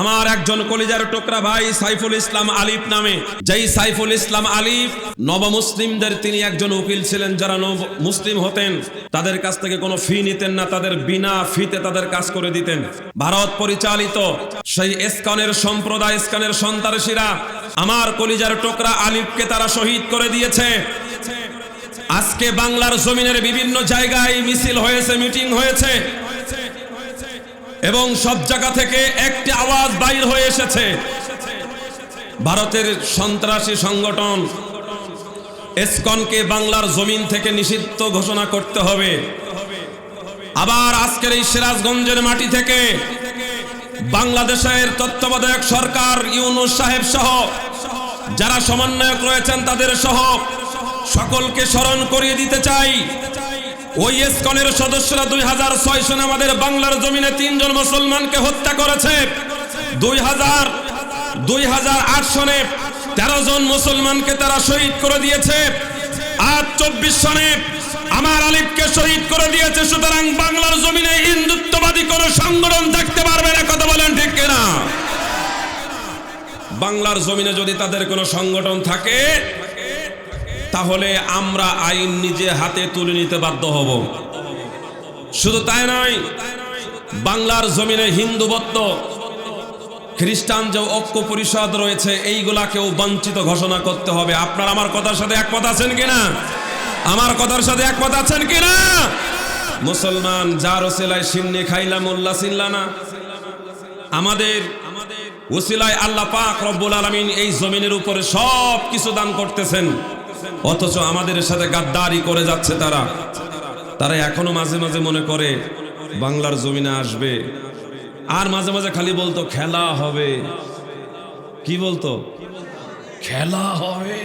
আমার একজন কলিজার টোকরা ভাই সাইফুল ইসলাম আলিফ নামে। যেই সাইফুল ইসলাম আলিফ নবমুসলিমদের তিনি একজন উকিল ছিলেন। যারা নব মুসলিম হতেন, তাদের কাছ থেকে কোনো ফি নিতেন না, তাদের বিনা ফিতে তাদের কাজ করে দিতেন। ভারত পরিচালিত সেই এসকানের সম্প্রদায়, এসকানের সন্ত্রাসীরা আমার কলিজার টোকরা আলিফকে তারা শহীদ করে দিয়েছে। আজকে বাংলার জমিনের বিভিন্ন জায়গায় মিছিল হয়েছে, মিটিং হয়েছে। এবং সব জায়গা থেকে একটি আওয়াজ বাইর হয়ে এসেছে। ভারতের সন্ত্রাসী সংগঠন এসকনকে বাংলার জমিন থেকে নিষিদ্ধ ঘোষণা করতে হবে। আবার আজকের এই সিরাজগঞ্জের মাটি থেকে বাংলাদেশের তত্ত্বাবধায়ক সরকার ইউনুস সাহেব সহ যারা সমন্বয়ক রয়েছেন তাদের সহ সকলকে স্মরণ করিয়ে দিতে চাই। ওই এসকনের সদস্যরা দুই হাজার ছয় সনে আমাদের বাংলার জমিনে তিনজন মুসলমানকে হত্যা করেছে। দুই হাজার দুই হাজার আট সনে তেরো জন মুসলমানকে তারা শহীদ করে দিয়েছে। আজ চব্বিশ সনে আমার আলিফকে শহীদ করে দিয়েছে, সুতরাং বাংলার জমিনে হিন্দুত্ববাদী কোন সংগঠন থাকতে পারবে না, কথা বলেন ঠিক কিনা? বাংলার জমিনে যদি তাদের কোনো সংগঠন থাকে তাহলে আমরা আইন নিজে হাতে তুলে নিতে বাধ্য হব। শুধু তাই নয়, বাংলার জমিনে হিন্দুবত্ত খ্রিস্টান যে ঐক্য পরিষদ রয়েছে, এইগুলাকেও বঞ্চিত ঘোষণা করতে হবে। আপনার আমার কথার সাথে একমত আছেন কিনা? আমার কথার সাথে একমত আছেন কিনা? মুসলমান যার ওসিলায় সিন্নি খাইলাম উল্লা সিল্লানা আমাদের ওসিলায় আল্লাহ পাক রব্বুল আলমিন এই জমিনের উপরে সব কিছু দান করতেছেন। অথচ আমাদের সাথে গাদ্দারি করে যাচ্ছে তারা। তারা এখনও মাঝে মাঝে মনে করে, বাংলার জমিনে আসবে। আর মাঝে মাঝে খালি বলতো, খেলা হবে। কি বলতো? খেলা হবে।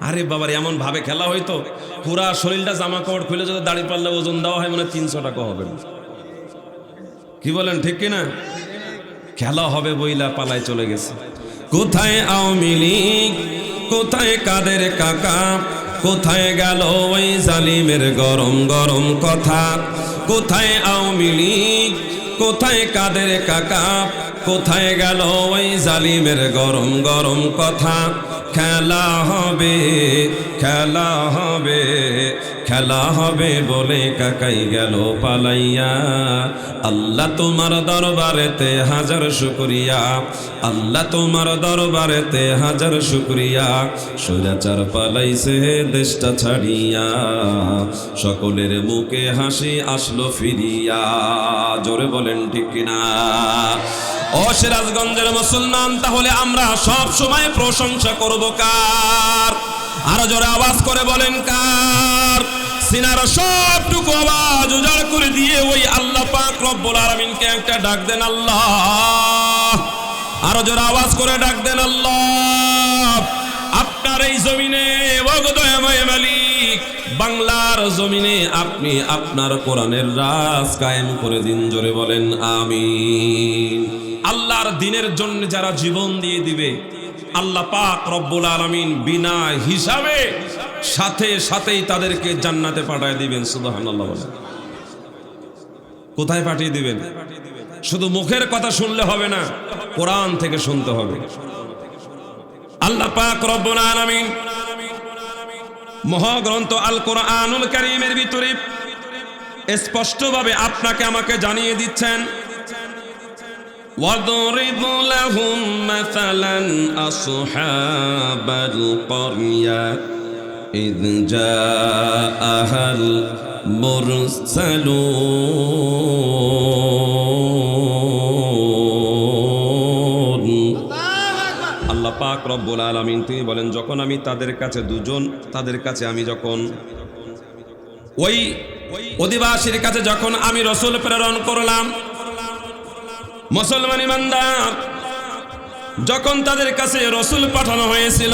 আরে বাবার, এমন ভাবে খেলা হইতো, পুরা শরীরটা জামা কাপড় খুলে যদি দাড়ি পারলে ওজন দেওয়া হয় মানে তিনশো টাকা হবে। কি বলেন, ঠিক কিনা? খেলা হবে বইলা পালায় চলে গেছে। কোথায় আওয়ামী লীগ? কোথায় কাদের কাকা? কোথায় গেল ওই জালিমের গরম গরম কথা? কোথায় আওয়ামী লীগ? কোথায় কাদের কাকা? কোথায় গেল ওই জালিমের গরম গরম কথা? খেলা হবে খেলা হবে খেলা হবে বলে কাকাই গেল পালাইয়া। আল্লাহ তোমার দরবারেতে হাজার শুক্রিয়া। আল্লাহ তোমার দরবারেতে হাজার শুক্রিয়া। সুরাচার পালাইছে দেশটা ছাড়িয়া। সকলের মুখে হাসি আসলো ফিরিয়া। জোরে বলেন ঠিক কিনা? ও সিরাজগঞ্জের মুসলমান, তাহলে আমরা সব সময় প্রশংসা করব কার? আরও জোরে আওয়াজ করে বলেন কার? সিনার সবটুকু আওয়াজ উজাড় করে দিয়ে ওই আল্লাহ পাক রব্বুল আলামিনকে একটা ডাক দেন আল্লাহ। আরও জোরে আওয়াজ করে ডাক দেন আল্লাহ। আপনার এই জমিনে ওগদয়ময় মালিক, বাংলার জমিনে আপনি আপনার কোরআনের রাজ কায়েম করে দিন, জোরে বলেন আমিন। আল্লাহর দিনের জন্য যারা জীবন দিয়ে দিবে, আল্লাহ পাক রব্বুল আলামিন বিনা হিসাবে সাথে সাথেই তাদেরকে জান্নাতে পাঠিয়ে দিবেন সুবহানাল্লাহ বলেন কোথায় পাঠিয়ে দিবেন শুধু মুখের কথা শুনলে হবে না কোরআন থেকে শুনতে হবে আল্লাহ পাক রব্বুল আলামিন মহাগ্রন্থ আল কোরআনুল কারীমের ভিতরে স্পষ্টভাবে আপনাকে আমাকে জানিয়ে দিচ্ছেন واضرب لهم مثلا أصحاب القرية إذ جاءها المرسلون আল্লাহ পাক রব্বুল আলামিন তিনি বলেন যখন আমি তাদের কাছে দুজন তাদের কাছে আমি যখন ওই অধিবাসীর কাছে যখন আমি রসুল প্রেরণ করলাম মুসলমান ইমানদার যখন তাদের কাছে রসুল পাঠানো হয়েছিল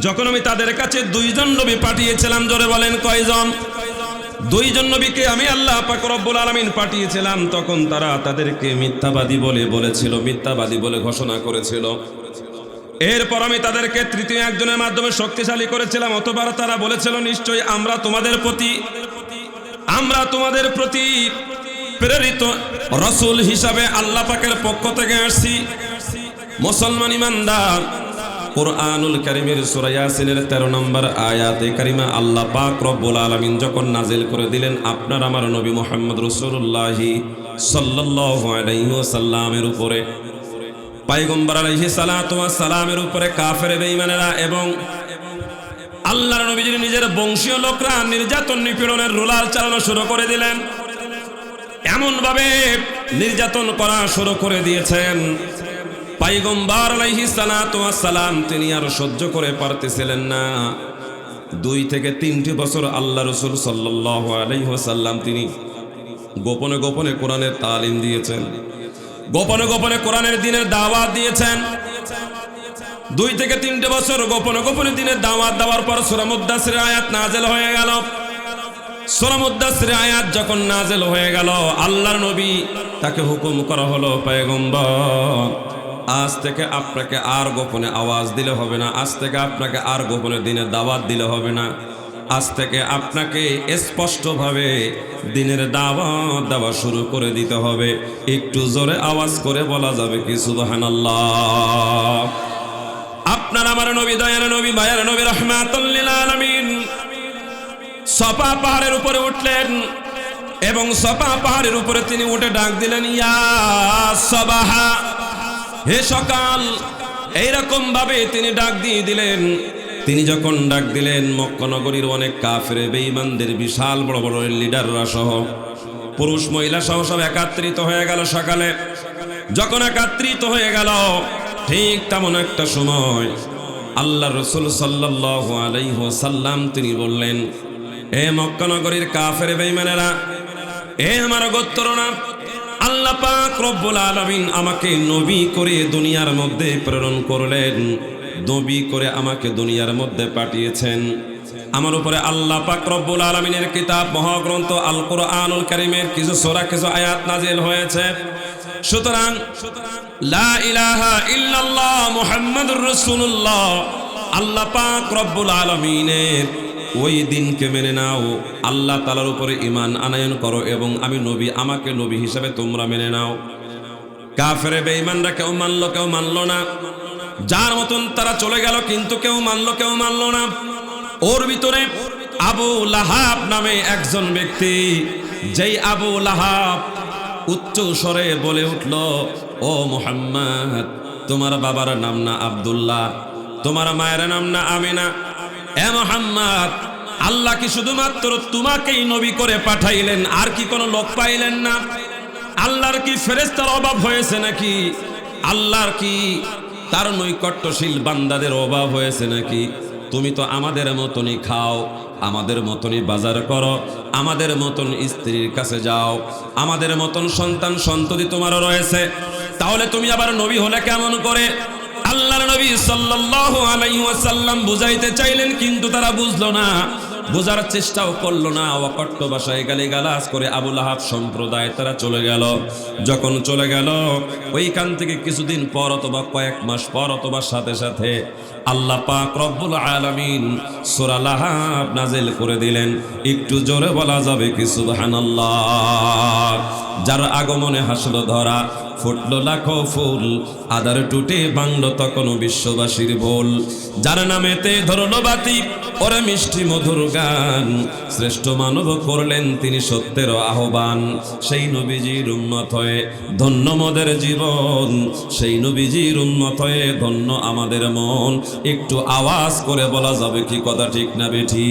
যখন আমি তাদের কাছে দুইজন নবী পাঠিয়েছিলাম, জোরে বলেন কয়জন? দুইজন নবীকে আমি আল্লাহ পাক রব্বুল আলামিন পাঠিয়েছিলাম, তখন তারা তাদেরকে মিথ্যাবাদী বলে বলেছিল, মিথ্যাবাদী বলে ঘোষণা করেছিল। এরপর আমি তাদেরকে তৃতীয় একজনের মাধ্যমে শক্তিশালী করেছিলাম, অতবার তারা বলেছিল, নিশ্চয়ই আমরা তোমাদের প্রতি, আমরা তোমাদের প্রতি প্রেরিত রসুল হিসাবে আল্লাহ পাকের পক্ষ থেকে আসছি। মুসলমান ইমানদার কোরআনুল কারিমের সূরা ইয়াসিনের 13 নম্বর আয়াতে কারিমা আল্লাহ পাক রব্বুল আলামিন যখন নাজিল করে দিলেন, আপনার আমার নবী মোহাম্মদ রাসূলুল্লাহ সাল্লাল্লাহু আলাইহি উপরে, পাইগম্বর ওয়াস সালামের উপরে কাফের বেঈমানেরা এবং আল্লাহর নবীজির নিজের বংশীয় লোকরা নির্যাতন নিপীড়নের রোলার চালানো শুরু করে দিলেন, এমনভাবে নির্যাতন করা শুরু করে দিয়েছেন। পাইগম্বর আলাইহি সালাম তিনি আর সহ্য করে পারতেছিলেন না। দুই থেকে তিনটি বছর আল্লাহ রসুল সাল্লাল্লাহু আলাইহি ওয়াসাল্লাম তিনি গোপনে গোপনে কোরআনের তালিম দিয়েছেন। গোপনে গোপনে কোরআনের দিনের দাওয়াত দিয়েছেন। দুই থেকে তিনটে বছর গোপনে গোপনে দিনের দাওয়াত দেওয়ার পর সুরামুদ্দাসের আয়াত নাজেল হয়ে গেল। সুরামুদ্দাসের আয়াত যখন নাজেল হয়ে গেল, আল্লাহর নবী তাকে হুকুম করা হলো পয়গম্বর আজ থেকে আপনাকে আর গোপনে আওয়াজ দিলে হবে না। আজ থেকে আপনাকে আর গোপনে দিনের দাওয়াত দিলে হবে না। আজ থেকে আপনাকে স্পষ্টভাবে দিনের দাওয়াত দেওয়া শুরু করে দিতে হবে। একটু জোরে আওয়াজ করে বলা যাবে কি, সুবহানাল্লাহ। আপনার আমার নবী দয়ার নবী, মায়ের নবী রহমাতুল্লিল আলামিন সপা পাহাড়ের উপরে উঠলেন এবং সপা পাহাড়ের উপরে তিনি উঠে ডাক দিলেন, ইয়া সবাহা। হে সকাল, এইরকম ভাবে তিনি ডাক দিয়ে দিলেন। তিনি যখন ডাক দিলেন মক্কনগরীর অনেক কাফেরে, বেঈমানদের বিশাল বড় বড় লিডাররা সহ পুরুষ মহিলা সহ সব একাত্রিত হয়ে গেল সকালে। যখন একাত্রিত হয়ে গেল, ঠিক তেমন একটা সময় আল্লাহ রসুল সাল্লাহ আলাইসাল্লাম তিনি বললেন, এ মক্কানগরীর কাফের বেইমানেরা এ আমার গোত্তরনা আল্লাহ পাক রব্বুল আলামিন আমাকে নবী করে দুনিয়ার মধ্যে প্রেরণ করলেন। নবী করে আমাকে দুনিয়ার মধ্যে পাঠিয়েছেন। আমার উপরে আল্লাহ পাক রব্বুল আলামিনের কিতাব, মহাগ্রন্থ আল কোরআনুল কারীমের কিছু সূরা, কিছু আয়াত নাজিল হয়েছে। সুতরাং, লা ইলাহা ইল্লাল্লাহ মুহাম্মাদুর রাসূলুল্লাহ আল্লাহ পাক রব্বুল আলামিনের ওই দিনকে মেনে নাও। আল্লাহ তালার উপরে ইমান আনায়ন করো এবং আমি নবী, আমাকে নবী হিসাবে তোমরা মেনে নাও। কাফেরে বেঈমানরা কেউ মানলো কেউ মানলো না। যার মতন তারা চলে গেল, কিন্তু কেউ মানলো কেউ মানলো না। ওর ভিতরে আবু লাহাব নামে একজন ব্যক্তি, যেই আবু লাহাব উচ্চ স্বরে বলে উঠল, ও মোহাম্মদ, তোমার বাবার নাম না আব্দুল্লাহ। তোমার মায়ের নাম না আমিনা। এ মোহাম্মদ, আল্লাহ কি শুধুমাত্র তোমাকেই নবী করে পাঠাইলেন? আর কি কোনো লোক পাইলেন না? আল্লাহর কি ফেরেস্তার অভাব হয়েছে নাকি? আল্লাহর কি তার নৈকট্যশীল বান্দাদের অভাব হয়েছে নাকি? তুমি তো আমাদের মতনই খাও, আমাদের মতনই বাজার করো, আমাদের মতন স্ত্রীর কাছে যাও, আমাদের মতন সন্তান সন্ততি তোমারও রয়েছে। তাহলে তুমি আবার নবী হলে কেমন করে? আল্লাহর নবী সাল্লাল্লাহু আলাইহি ওয়াসাল্লাম বুঝাইতে চাইলেন, কিন্তু তারা বুঝলো না। বোঝার চেষ্টাও করল না। অকট্ট ভাষায় গালি গালাজ করে আবুল আহাব সম্প্রদায় তারা চলে গেল। যখন চলে গেল, ওইখান থেকে কিছুদিন পর অথবা কয়েক মাস পর অথবা সাথে সাথে আল্লাহ পাক রব্বুল আলামিন সূরা লাহাব নাজিল করে দিলেন। একটু জোরে বলা যাবে কি সুবহানাল্লাহ? যার আগমনে হাসলো ধরা ফুটলো লাখো ফুল আদার টুটে বাংলো তখন বিশ্ববাসীর ভোল যার নামেতে ধরলো বাতি, ওরে মিষ্টি মধুর গান। শ্রেষ্ঠ মানব করলেন তিনি সত্যের আহ্বান। সেই নবীজির উন্মত হয়ে ধন্য মদের জীবন। সেই নবীজির উন্মত হয়ে ধন্য আমাদের মন। একটু আওয়াজ করে বলা যাবে কি কথা ঠিক না বেঠি?